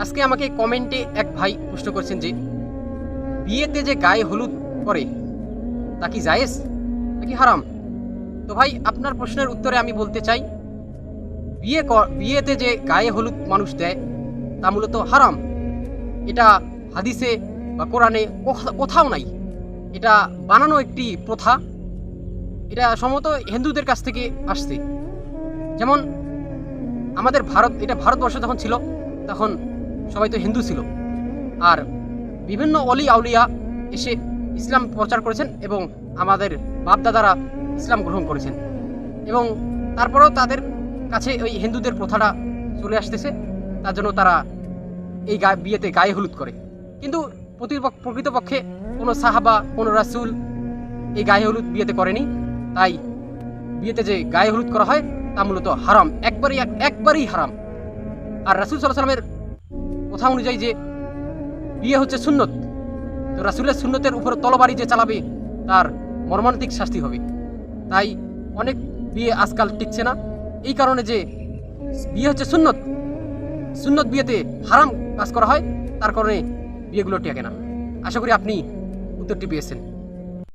আজকে আমাকে কমেন্টে এক ভাই প্রশ্ন করেছেন যে, বিয়েতে যে গায়ে হলুদ করে তা কি জায়েজ নাকি হারাম? তো ভাই, আপনার প্রশ্নের উত্তরে আমি বলতে চাই, বিয়ে বিয়েতে যে গায়ে হলুদ মানুষ দেয়, তা মূলত হারাম। এটা হাদিসে বা কোরআনে কোথাও নাই। এটা বানানো একটি প্রথা। এটা সম্ভবত হিন্দুদের কাছ থেকে আসছে। যেমন, আমাদের ভারত, এটা ভারতবর্ষ যখন ছিল, তখন সবাই তো হিন্দু ছিল। আর বিভিন্ন অলি আউলিয়া এসে ইসলাম প্রচার করেছেন এবং আমাদের বাপদাদারা ইসলাম গ্রহণ করেছেন। এবং তারপরেও তাদের কাছে ওই হিন্দুদের প্রথাটা চলে আসতেছে। তার জন্য তারা এই গা, বিয়েতে গায়ে হলুদ করে। কিন্তু প্রতিপক্ষ প্রকৃতপক্ষে কোনো সাহাবা, কোনো রাসুল এই গায়ে হলুদ বিয়েতে করেনি। তাই বিয়েতে যে গায়ে হলুদ করা হয় তা মূলত হারাম। একবারই এক- একবারই হারাম। আর রাসুল সাল্লাহ সাল্লামের কথা অনুযায়ী যে বিয়ে হচ্ছে সুন্নত, তো রাসুলের সুন্নতের উপর তলবাড়ি যে চালাবে, তার মর্মান্তিক শাস্তি হবে। তাই অনেক বিয়ে আজকাল টিকছে না। এই কারণে যে বিয়ে হচ্ছে সুন্নত সুন্নত বিয়েতে হারাম কাজ করা হয়, তার কারণে বিয়েগুলো টেকে না। আশা করি আপনি উত্তরটি পেয়েছেন।